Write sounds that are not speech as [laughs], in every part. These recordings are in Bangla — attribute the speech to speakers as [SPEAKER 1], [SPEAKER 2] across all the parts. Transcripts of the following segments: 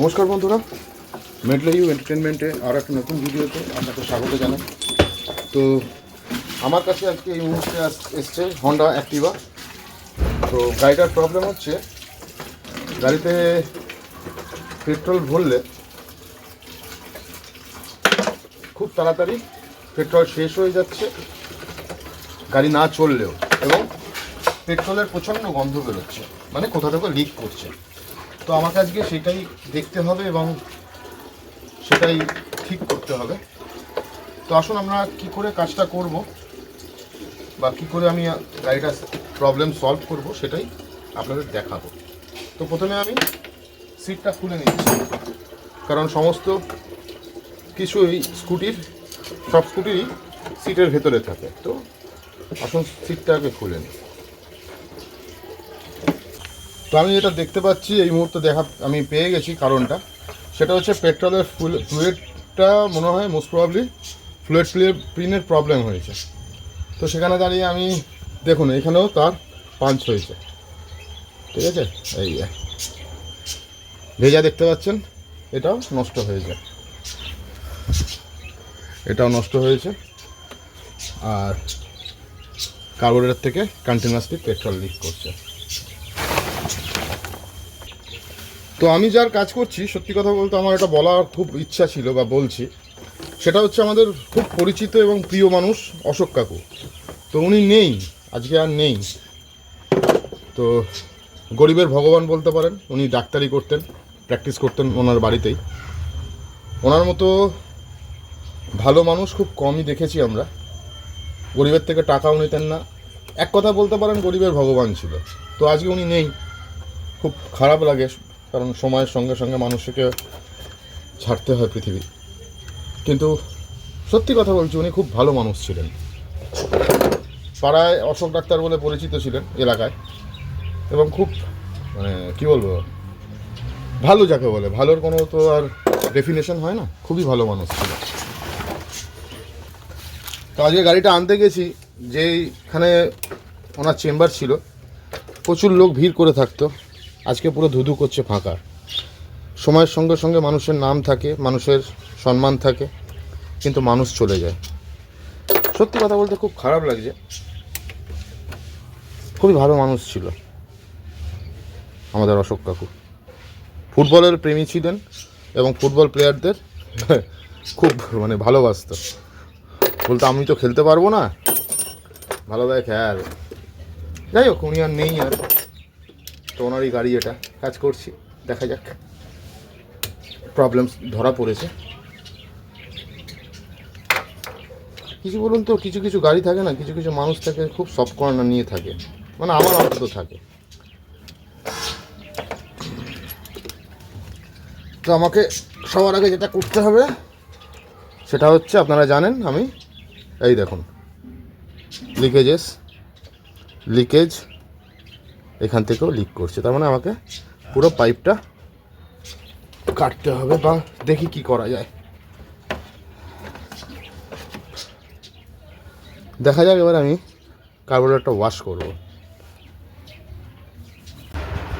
[SPEAKER 1] নমস্কার বন্ধুরা। মেডলে ইউ এন্টারটেনমেন্টে আর একটা নতুন ভিডিওতে আপনাকে স্বাগত জানাই। তো আমার কাছে আজকে এই মুহূর্তে এসছে হন্ডা অ্যাক্টিভা তো গাড়িটার প্রবলেম হচ্ছে, গাড়িতে পেট্রোল ভরলে খুব তাড়াতাড়ি পেট্রোল শেষ হয়ে যাচ্ছে, গাড়ি না চললেও। এবং পেট্রোলের প্রচণ্ড গন্ধ বেরোচ্ছে মানে কোথা থেকে লিক করছে। তো আমাকে আজকে সেটাই দেখতে হবে এবং সেটাই ঠিক করতে হবে। তো আসুন আমরা কি করে কাজটা করব বা কি করে আমি গাড়িটা প্রবলেম সলভ করব সেটাই আপনাদের দেখাবো। তো প্রথমে আমি সিটটা খুলে নিচ্ছি। কারণ সমস্ত কিছু এই স্কুটির সব স্কুটিরই সিটের ভেতরে থাকে। তো আসুন সিটটা আগে খুলে নিই। তো আমি যেটা দেখতে পাচ্ছি, এই মুহূর্তে দেখা, আমি পেয়ে গেছি কারণটা। সেটা হচ্ছে পেট্রোলের ফুল ফ্লুয়েডটা মনে হয় মোস্ট প্রবাবলি ফ্লুয়েড প্রিনের প্রবলেম হয়েছে। তো সেখানে দাঁড়িয়ে আমি, দেখুন, এখানেও তার পাঞ্চ হয়েছে। ঠিক আছে? এই ভেজা দেখতে পাচ্ছেন? এটাও নষ্ট হয়ে যায় এটাও নষ্ট হয়েছে। আর কার্বোরেটর থেকে কন্টিনিউয়াসলি পেট্রোল লিক করছে। তো আমি যার কাজ করছি, সত্যি কথা বলতে আমার এটা বলার খুব ইচ্ছা ছিল বা বলছি, সেটা হচ্ছে আমাদের খুব পরিচিত এবং প্রিয় মানুষ অশোক কাকু। তো উনি নেই, আজকে আর নেই। তো গরিবের ভগবান বলতে পারেন, উনি ডাক্তারি করতেন, প্র্যাকটিস করতেন ওনার বাড়িতেই। ওনার মতো ভালো মানুষ খুব কমই দেখেছি আমরা। গরিবের থেকে টাকাও নিতেন না। এক কথা বলতে পারেন, গরিবের ভগবান ছিল। তো আজকে উনি নেই, খুব খারাপ লাগে কারণ সময়ের সঙ্গে সঙ্গে মানুষকে ছাড়তে হয় পৃথিবী। কিন্তু সত্যি কথা বলছি, উনি খুব ভালো মানুষ ছিলেন। পাড়ায় অশোক ডাক্তার বলে পরিচিত ছিলেন এলাকায়। এবং খুব মানে কী বলব, ভালো যাকে বলে। ভালোর কোনো তো আর ডেফিনেশন হয় না। খুবই ভালো মানুষ ছিল। তো আজকে গাড়িটা আনতে গেছি, যেইখানে ওনার চেম্বার ছিল। প্রচুর লোক ভিড় করে থাকতো। আজকে পুরো ধুধু করছে ফাঁকা সময়ের সঙ্গে সঙ্গে মানুষের নাম থাকে, মানুষের সম্মান থাকে, কিন্তু মানুষ চলে যায়। সত্যি কথা বলতে খুব খারাপ লাগছে। খুবই ভালো মানুষ ছিল আমাদের অশোক কাকু। ফুটবলের প্রেমী ছিলেন এবং ফুটবল প্লেয়ারদের [laughs] খুব মানে ভালোবাসত। বলতো, আমি তো খেলতে পারব না। ভালো দেখ হ্যাঁ। যাই হোক, উনি আর নেই আর। তো ওনারই গাড়ি এটা কাজ করছি, দেখা যাক। প্রবলেমস ধরা পড়েছে। কিছু বলুন তো, কিছু কিছু গাড়ি থাকে না, কিছু কিছু মানুষ থাকে, খুব কর্নার নিয়ে থাকে। মানে আমার অন্তত থাকে। তো আমাকে সবার আগে যেটা করতে হবে, সেটা হচ্ছে আপনারা জানেন আমি, এই দেখুন, লিকেজেস, লিকেজ এখান থেকেও লিক করছে। তার মানে আমাকে পুরো পাইপটা কাটতে হবে বা দেখি কি করা যায়। দেখা যাক এবার আমি কার্বোরেটরটা ওয়াশ করব।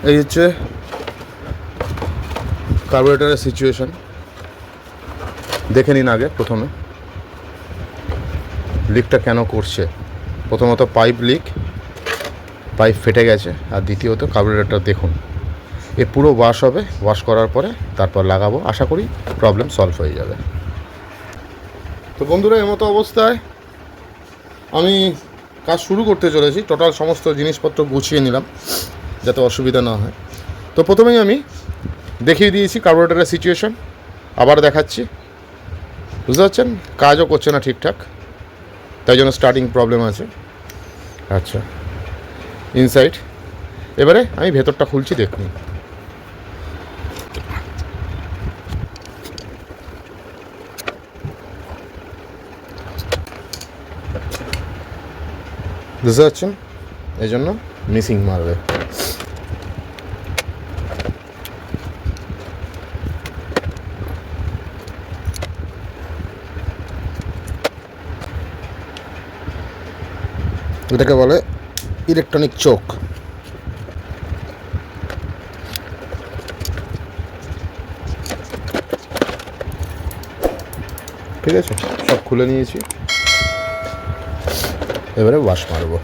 [SPEAKER 1] এই হচ্ছে কার্বোরেটরের সিচুয়েশন দেখে নিন আগে প্রথমে। লিকটা কেন করছে? প্রথমত পাইপ লিক পাইপ ফেটে গেছে। আর দ্বিতীয়ত কার্বোরেটরটা দেখুন। এ পুরো ওয়াশ হবে ওয়াশ করার পরে তারপর লাগাবো। আশা করি প্রবলেম সলভ হয়ে যাবে। তো বন্ধুরা এমতো অবস্থায় আমি কাজ শুরু করতে চলেছি। টোটাল সমস্ত জিনিসপত্র গুছিয়ে নিলাম, যাতে অসুবিধা না হয়। তো প্রথমেই আমি দেখিয়ে দিয়েছি কার্বোরেটরের সিচুয়েশন আবার দেখাচ্ছি। বুঝতে পারছেন? কাজও করছে না ঠিকঠাক। তাই জন্য স্টার্টিং প্রবলেম আছে। আচ্ছা। ইনসাইড এবারে আমি ভেতরটা খুলছি দেখুন। বুঝতে পারছেন? এই জন্য মিসিং মারবে এটাকে বলে ইলেকট্রনিক চোখ। ঠিক আছে? সব খুলে নিয়েছি। এবারে ওয়াশ মারবো।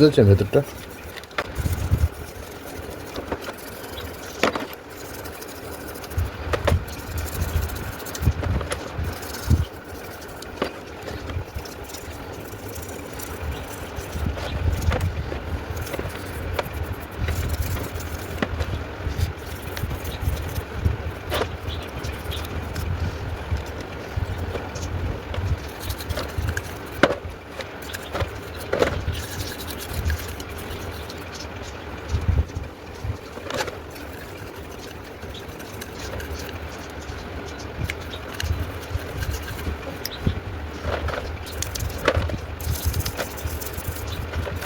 [SPEAKER 1] বুঝতে পারছেন ভেতরটা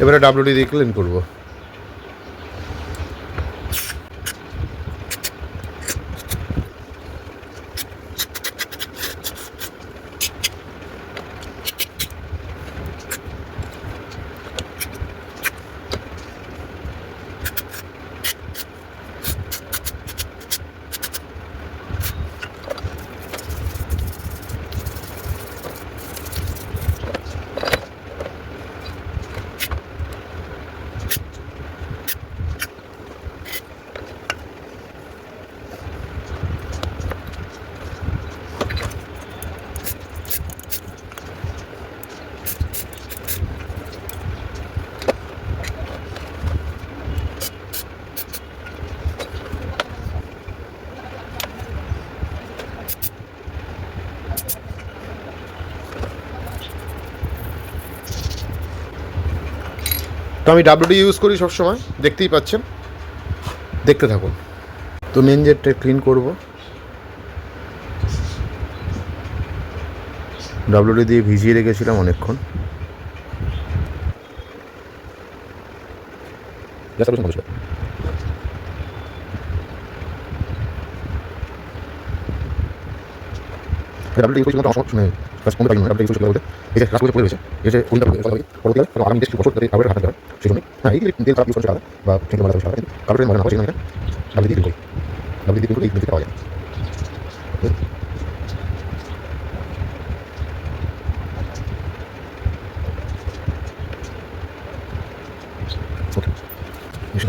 [SPEAKER 1] এবারে ডাব্লিউডি দিয়ে ক্লিন করব। আমি ডাব্লিউডি ইউজ করি সবসময়, দেখতেই পাচ্ছেন। দেখতে থাকুন। তো মেন জেটটা ক্লিন করব। ডাব্লিউডি দিয়ে ভিজিয়ে রেখেছিলাম অনেকক্ষণ। ডাব্লিউডি ইউজ করতে অসময় মানে কাজ কমতে পারি না ডাব্লিউডি ইউজ করতে এই যে লাস্ট পড়ে রয়েছে এই যে কোনটা কথা বলি পরবর্তীকালে কারণ আগামী বেশ কিছু বছর ধরে কাপড়ের হাতে হয় সেই জন্য হ্যাঁ এই তেল খারাপ ইউজ করছে আলাদা বা ঠিক মারা সারা কাপড়ের মানে না হয় সেখানে ডাব্লিউডি দিয়ে করি ডাব্লিউডি দিয়ে করি এই দিকে পাওয়া যায় ওকে বেশ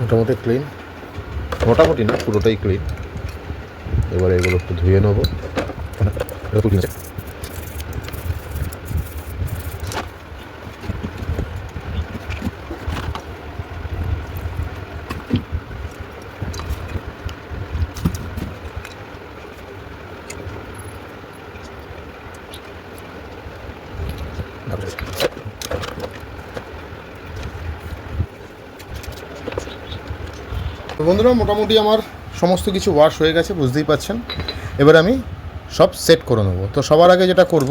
[SPEAKER 1] মোটামুটি ক্লিন মোটামুটি না পুরোটাই ক্লিন এবারে এগুলো একটু ধুয়ে নেব। বন্ধুরা, মোটামুটি আমার সমস্ত কিছু ওয়াশ হয়ে গেছে, বুঝতেই পাচ্ছেন। এবার আমি সব সেট করে নেব। তো সবার আগে যেটা করব,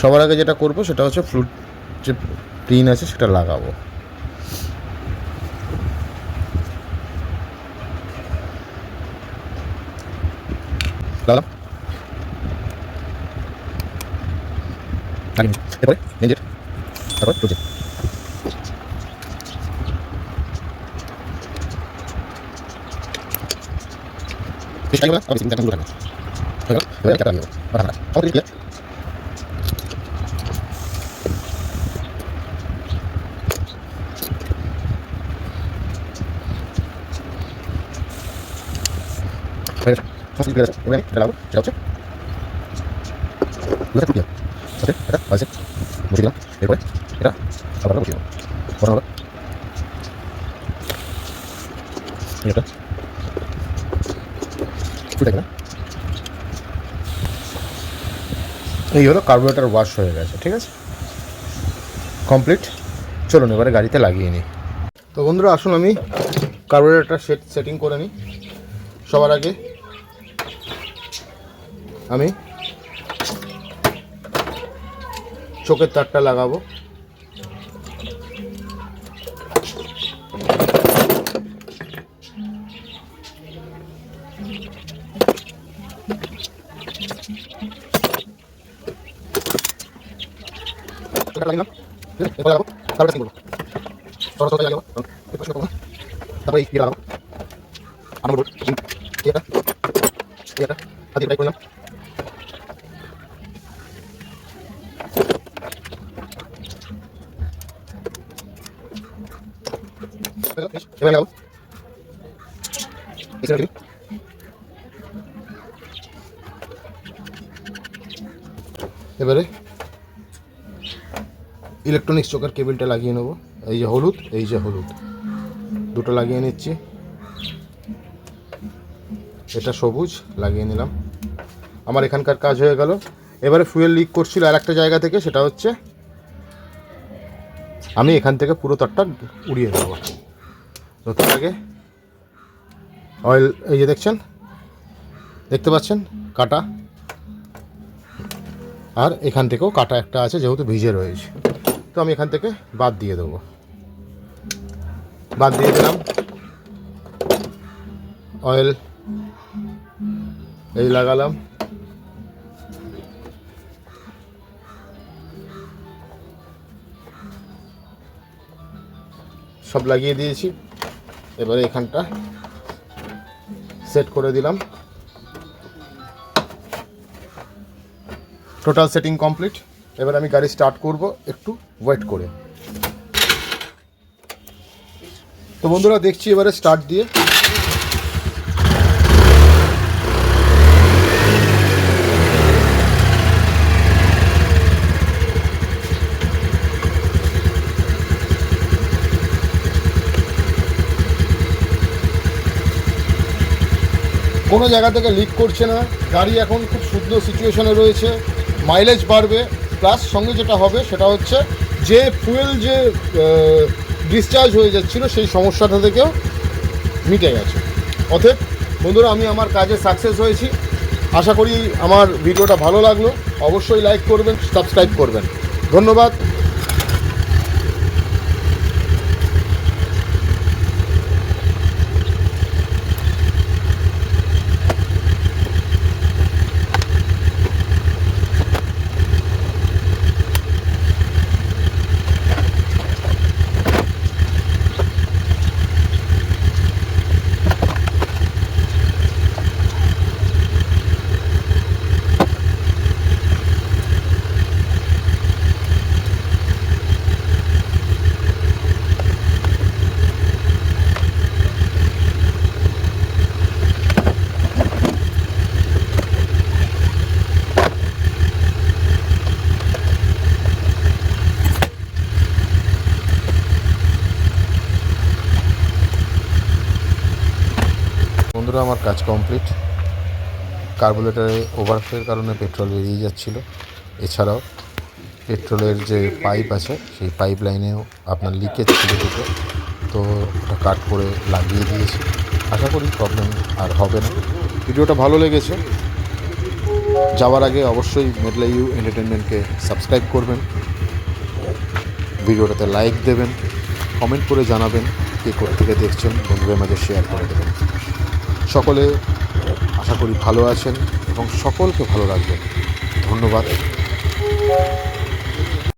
[SPEAKER 1] সবার আগে যেটা করব সেটা হচ্ছে ফ্লুট যে পিন আছে সেটা লাগাবো। লাগালাম। নিচ্ছি। এরপরে তারপর চলছে বেশ টাইম লাগবে, আমি তিন চারটা শুরু থাকবে। হয়ে গেল? এবারে চারটা লাগিয়ে দেবো। আবার ঠান্ডা। সমস্ত কিছু clear? হয়ে গেছে। সমস্ত কিছু clear আছে। এবারে আমি যেটা লাগাবো, সেটা হচ্ছে দুটো টুকরো। ওকে, এটা হয়েছে। বসিয়ে দিলাম। এরপরে এটা আবার আমরা বসিয়ে দেবো। বসানো হবে। এই একটা। ফুটে গেল। এই হলো কার্বোরেটার ওয়াশ হয়ে গেছে, ঠিক আছে? কমপ্লিট চলুন, এবারে গাড়িতে লাগিয়ে নিই। তো বন্ধুরা, আসুন আমি কার্বোরেটার সেট সেটিং করে নিই। সবার আগে আমি চোখের তারটা লাগাবো। চোখটা লাগিয়ে ঠিক আছে এরপর লাগাবো তারপরে সেটিং করব সরো সরো লাগাবো এরপর শুরু করব তারপরে এই ইয়ে লাগাবো আমার বলব এটা এটা হাতে ট্রাই করলাম এবার লাগাবো এই সাইডে এবারে ইলেকট্রনিক্স চোখের কেবিলটা লাগিয়ে নেব। এই যে হলুদ, এই যে হলুদ। দুটো লাগিয়ে নিচ্ছি। এটা সবুজ, লাগিয়ে নিলাম। আমার এখানকার কাজ হয়ে গেল। এবারে ফুয়েল লিক করছিল আর একটা জায়গা থেকে, সেটা হচ্ছে আমি এখান থেকে পুরো তারটা উড়িয়ে দেবো। তো আগে। অয়েল এই যে দেখছেন? দেখতে পাচ্ছেন? কাটা। আর এখান থেকেও কাটা একটা আছে, যেহেতু ভিজে রয়েছে। তো আমি এখান থেকে বাদ দিয়ে দেবো। বাদ দিয়ে দিলাম। অয়েল এই লাগালাম। সব লাগিয়ে দিয়েছি। এবারে এখানটা সেট করে দিলাম। টোটাল সেটিং কমপ্লিট এবার আমি গাড়ি স্টার্ট করব, একটু ওয়েট করে। তো বন্ধুরা, দেখছি এবারে স্টার্ট দিয়ে। কোনো জায়গা থেকে লিক করছে না। গাড়ি এখন খুব শুদ্ধ সিচুয়েশনে রয়েছে। মাইলেজ বাড়বে। প্লাস সঙ্গে যেটা হবে সেটা হচ্ছে যে ফুয়েল যে ডিসচার্জ হয়ে যাচ্ছিল সেই সমস্যাটা থেকেও মিটে গেছে। অতএব বন্ধুরা, আমি আমার কাজে সাকসেস হয়েছি। আশা করি আমার ভিডিওটা ভালো লাগল। অবশ্যই লাইক করবেন সাবস্ক্রাইব করবেন। ধন্যবাদ বন্ধুরা আমার কাজ কমপ্লিট কার্বোরেটারে ওভারফ্লোর কারণে পেট্রোল বেরিয়ে যাচ্ছিল। এছাড়াও পেট্রোলের যে পাইপ আছে, সেই পাইপ লাইনেও আপনার লিকেজ ছিল দুটো। তো ওটা কাট করে লাগিয়ে দিয়েছি। আশা করি প্রবলেম আর হবে না। ভিডিওটা ভালো লেগেছে, যাওয়ার আগে অবশ্যই মেডলা ইউ এন্টারটেনমেন্টকে সাবস্ক্রাইব করবেন। ভিডিওটাতে লাইক দেবেন কমেন্ট করে জানাবেন, কে কোথা থেকে দেখছেন, বন্ধুদের মাঝে শেয়ার করে দেবেন। সকলে আশা করি ভালো আছেন এবং সকলকে ভালো রাখবেন। ধন্যবাদ।